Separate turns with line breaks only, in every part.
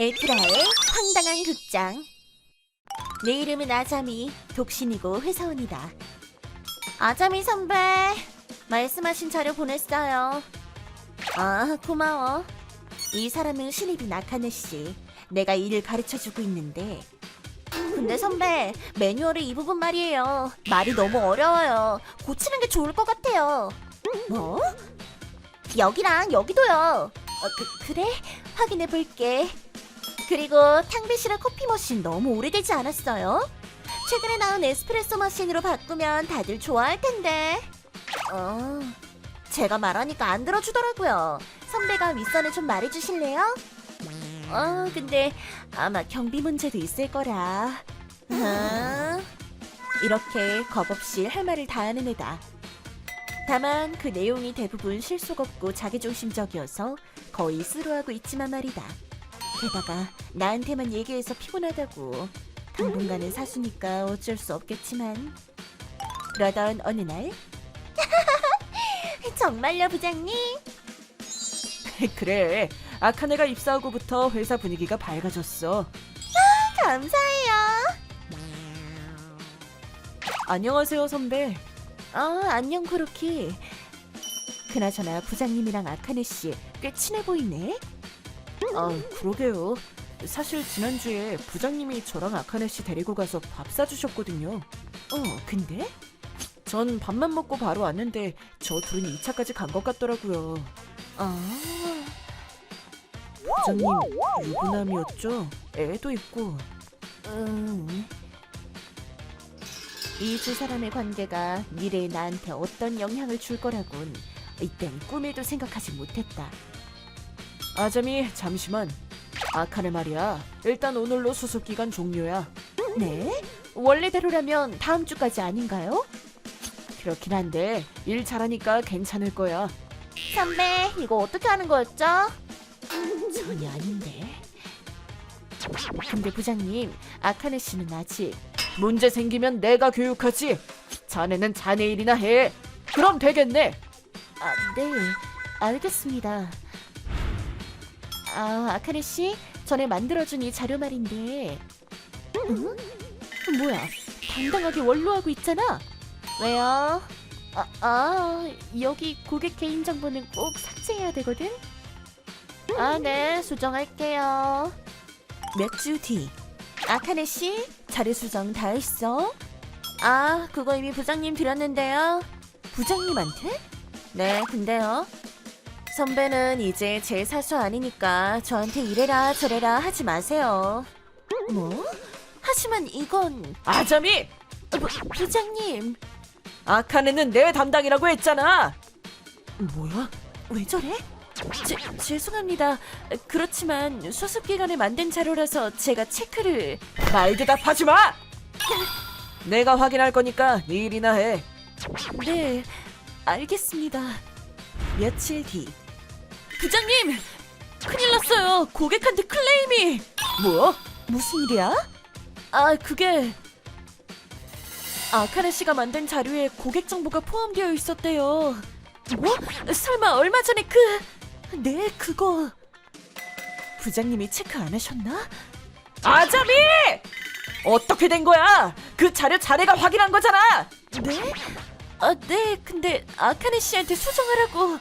에트라의 황당한 극장. 내 이름은 아자미 독신이고 회사원이다. 아자미 선배 말씀하신 자료 보냈어요. 아 고마워. 이 사람은 신입인 아카네 씨. 내가 일을 가르쳐주고 있는데. 근데 선배 매뉴얼의 이 부분 말이에요. 말이 너무 어려워요. 고치는 게 좋을 것 같아요. 뭐? 여기랑 여기도요. 어, 그, 그래? 확인해 볼게 그리고 탕비실의 커피 머신 너무 오래되지 않았어요? 최근에 나온 에스프레소 머신으로 바꾸면 다들 좋아할 텐데. 어, 제가 말하니까 안 들어주더라고요. 선배가 윗선에 좀 말해주실래요? 어, 근데 아마 경비 문제도 있을 거라. 어? 이렇게 겁없이 할 말을 다 하는 애다. 다만 그 내용이 대부분 실속 없고 자기중심적이어서 거의 쓰루하고 있지만 말이다. 게다가 나한테만 얘기해서 피곤하다고. 당분간은 사수니까 어쩔 수 없겠지만. 그러던 어느 날. 정말요 부장님?
그래. 아카네가 입사하고부터 회사 분위기가 밝아졌어.
감사해요.
안녕하세요 선배.
어 안녕 코로키. 그나저나 부장님이랑 아카네 씨 꽤 친해 보이네
아 그러게요 사실 지난주에 부장님이 저랑 아카네 씨 데리고 가서 밥 사주셨거든요
어 근데
전 밥만 먹고 바로 왔는데 저 둘은 2차까지 간 것 같더라고요
어
부장님 유부남이었죠? 애도 있고
음. 이 두 사람의 관계가 미래에 나한테 어떤 영향을 줄 거라곤 이땐 꿈에도 생각하지 못했다.
아자미 잠시만 아카네 말이야 일단 오늘로 수습 기간 종료야
네? 원래대로라면 다음 주까지 아닌가요?
그렇긴 한데 일 잘하니까 괜찮을 거야
선배, 이거 어떻게 하는 거였죠? 전혀 아닌데. 근데 부장님, 아카네 씨는 아직
문제 생기면 내가 교육하지. 자네는 자네 일이나 해. 그럼 되겠네.
아, 네, 알겠습니다. 아, 아카네 씨, 전에 만들어준 이 자료 말인데, 응? 뭐야? 당당하게 원로하고 있잖아. 왜요? 아, 아, 여기 고객 개인 정보는 꼭 삭제해야 되거든. 아, 네, 수정할게요. 몇 주 뒤, 아카네 씨, 자료 수정 다 했어? 아, 그거 이미 부장님 드렸는데요. 부장님한테? 네, 근데요. 선배는 이제 제 사수 아니니까 저한테 이래라 저래라 하지 마세요. 뭐? 하지만 이건
아자미,
어, 부, 부장님
아카네는 내 담당이라고 했잖아.
뭐야? 왜 저래? 제, 죄송합니다. 그렇지만 수습 기간에 만든 자료라서 제가 체크를
말 대답하지 마. 내가 확인할 거니까 네 일이나 해.
네 알겠습니다. 며칠 뒤 부장님 큰일 났어요. 고객한테 클레임이
뭐?
무슨 일이야? 아, 그게 아카네 씨가 만든 자료에 고객 정보가 포함되어 있었대요. 뭐? 설마 얼마 전에 그 네, 그거 부장님이 체크 안 하셨나?
아자미! 어떻게 된 거야? 그 자료 자네가 확인한 거잖아.
네? 아, 네. 근데 아카네 씨한테 수정하라고.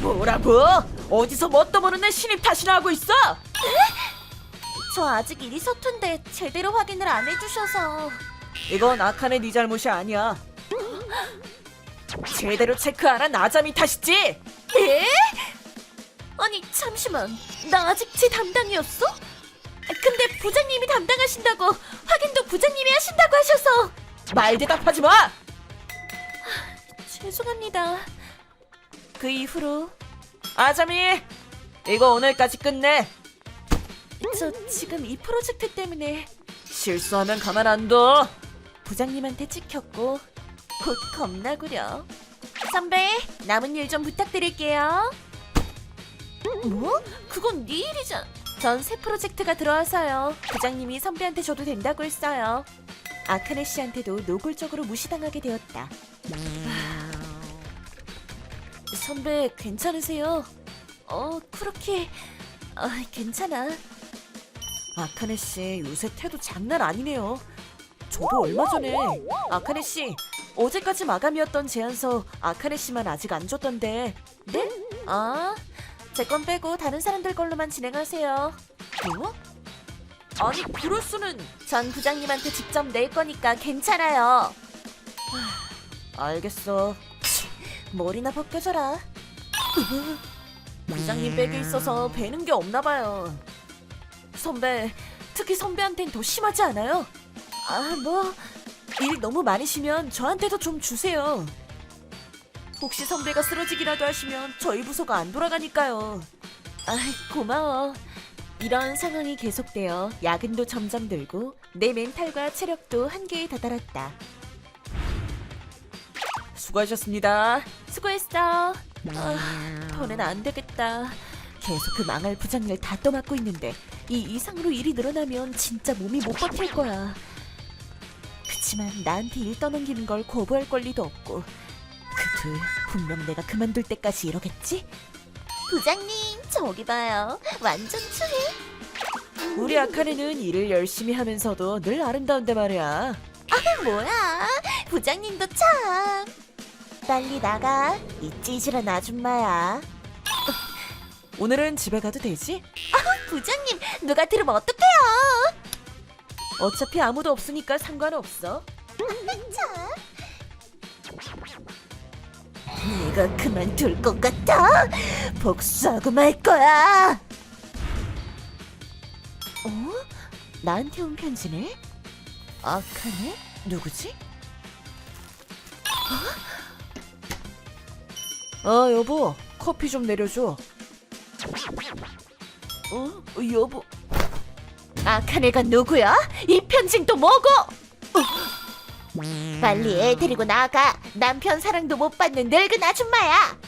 뭐라고? 어디서 뭣도 모르는 신입 탓이나 하고 있어?
저 아직 일이 서툰데 제대로 확인을 안 해주셔서.
이건 아카네 네 잘못이 아니야. 제대로 체크 안한 아자미 탓이지.
예? 아니 잠시만 나 아직 제 담당이었어? 근데 부장님이 담당하신다고 확인도 부장님이 하신다고 하셔서
말 대답하지 마.
죄송합니다. 그 이후로?
아자미, 이거 오늘까지 끝내.
저 지금 이 프로젝트 때문에
실수하면 가만 안 둬.
부장님한테 찍혔고 곧 겁나구려. 선배 남은 일 좀 부탁드릴게요. 뭐? 그건 네 일이잖아 전 새 프로젝트가 들어와서요. 부장님이 선배한테 줘도 된다고 했어요. 아카네 씨한테도 노골적으로 무시당하게 되었다 선배 괜찮으세요? 어 그렇게 어, 괜찮아
아카네 씨 요새 태도 장난 아니네요. 저도 얼마 전에 아카네 씨 어제까지 마감이었던 제안서 아카네 씨만 아직 안 줬던데.
네? 아, 제 건 빼고 다른 사람들 걸로만 진행하세요.
뭐? 아니 그럴 수는
전 부장님한테 직접 낼 거니까 괜찮아요.
알겠어.
머리나 벗겨져라.
부장님 백에 있어서 배는 게 없나 봐요. 선배, 특히 선배한텐 더 심하지 않아요? 아, 뭐, 일 너무 많으시면 저한테도 좀 주세요. 혹시 선배가 쓰러지기라도 하시면 저희 부서가 안 돌아가니까요.
아이, 고마워. 이런 상황이 계속되어 야근도 점점 늘고 내 멘탈과 체력도 한계에 다다랐다.
수고하셨습니다.
수고했어. 아, 더는 안 되겠다. 계속 그 망할 부장일 다 떠맡고 있는데 이 이상으로 일이 늘어나면 진짜 몸이 못 버틸 거야. 그치만 나한테 일 떠넘기는 걸 거부할 권리도 없고 그 둘 분명 내가 그만둘 때까지 이러겠지? 부장님 저기 봐요. 완전 추해.
우리 아카네는 일을 열심히 하면서도 늘 아름다운데 말이야.
뭐야? 부장님도 참. 빨리 나가. 이 찌질한 아줌마야.
오늘은 집에 가도 되지?
부장님 누가 들으면 어떡해요?
어차피 아무도 없으니까 상관없어.
내가 그만둘 것 같아? 복수하고 말 거야. 어? 나한테 온 편지네? 아카네? 누구지?
어, 여보, 커피 좀 내려줘. 어, 여보.
아카네가 누구야? 이 편지는 또 뭐고? 빨리 애 데리고 나가. 남편 사랑도 못 받는 늙은 아줌마야.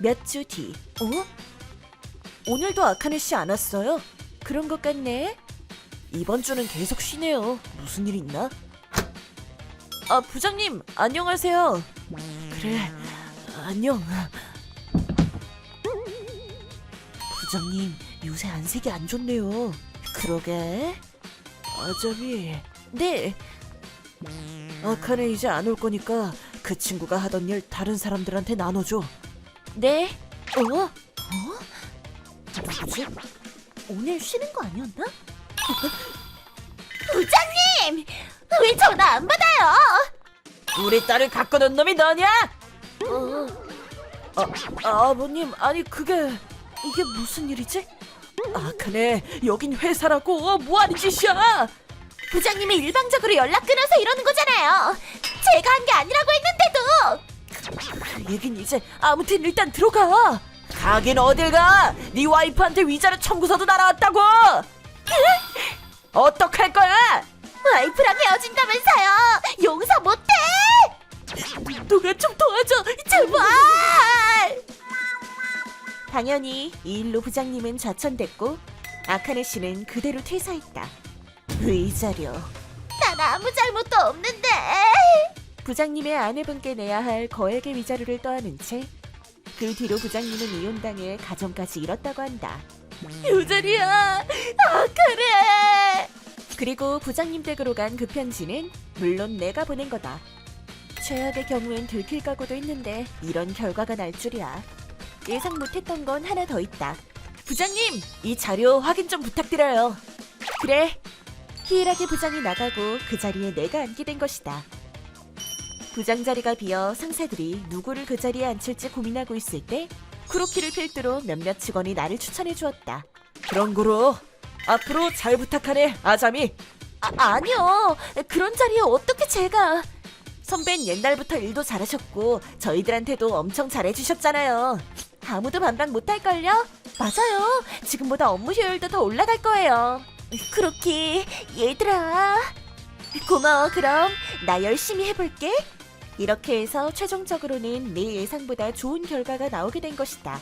몇 주 뒤. 어? 오늘도 아카네 씨 안 왔어요? 그런 것 같네. 이번 주는 계속 쉬네요. 무슨 일 있나? 아, 부장님, 안녕하세요. 그래, 안녕. 부장님, 요새 안색이 안 좋네요. 그러게. 아자비. 네. 아카네 이제 안 올 거니까 그 친구가 하던 일 다른 사람들한테 나눠줘.
네.
어? 어? 누구지?
오늘 쉬는 거 아니었나? 부장님! 왜 전화 안 받아요?
우리 딸을 갖고 논 놈이 너냐?
어,
아, 아버님, 아니 그게 이게 무슨 일이지? 아카네, 여긴 회사라고 어, 뭐 하는 짓이야?
부장님이 일방적으로 연락 끊어서 이러는 거잖아요. 제가 한 게 아니라고 했는데도.
그 얘긴 이제 아무튼 일단 들어가. 가긴 어딜 가? 네 와이프한테 위자료 청구서도 날아왔다고. 어떡할 거야?
와이프랑 헤어진다면서요. 당연히 이 일로 부장님은 좌천됐고 아카네 씨는 그대로 퇴사했다. 의자료. 난 아무 잘못도 없는데. 부장님의 아내분께 내야 할 거액의 위자료를 떠안은 채 그 뒤로 부장님은 이혼당해 가정까지 잃었다고 한다. 유자리야, 아카네. 그리고 부장님 댁으로 간 그 편지는 물론 내가 보낸 거다. 최악의 경우엔 들킬 각오도 했는데 이런 결과가 날 줄이야. 예상 못했던 건 하나 더 있다.
부장님, 이 자료 확인 좀 부탁드려요.
그래. 희일하게 부장이 나가고 그 자리에 내가 앉게 된 것이다. 부장 자리가 비어 상사들이 누구를 그 자리에 앉힐지 고민하고 있을 때 쿠로키를 필두로 몇몇 직원이 나를 추천해 주었다.
그런 거로 앞으로 잘 부탁하네, 아자미.
아, 아니요. 그런 자리에 어떻게 제가... 선배는 옛날부터 일도 잘하셨고 저희들한테도 엄청 잘해주셨잖아요. 아무도 반박 못할걸요? 맞아요. 지금보다 업무 효율도 더 올라갈 거예요. 그렇게 얘들아. 고마워 그럼 나 열심히 해볼게. 이렇게 해서 최종적으로는 내 예상보다 좋은 결과가 나오게 된 것이다.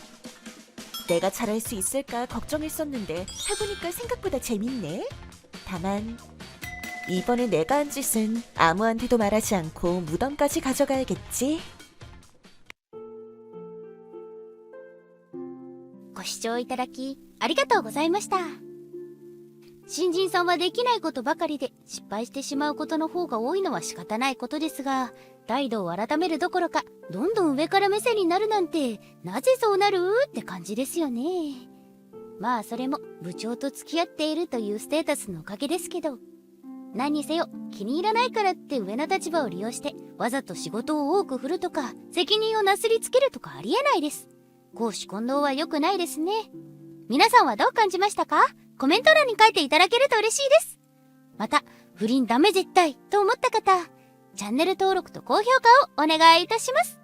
내가 잘할 수 있을까 걱정했었는데 해보니까 생각보다 재밌네. 다만 이번에 내가 한 짓은 아무한테도 말하지 않고 무덤까지 가져가야겠지.
聴いただきありがとうございました。新人さんはできないことばかりで失敗してしまうことの方が多いのは仕方ないことですが、態度を改めるどころか、どんどん上から目線になるなんて、なぜそうなる？って感じですよね。まあそれも部長と付き合っているというステータスのおかげですけど。何にせよ気に入らないからって上の立場を利用してわざと仕事を多く振るとか責任をなすりつけるとかありえないです。公私混同は良くないですね。皆さんはどう感じましたか？コメント欄に書いていただけると嬉しいです。また、不倫ダメ絶対と思った方、チャンネル登録と高評価をお願いいたします。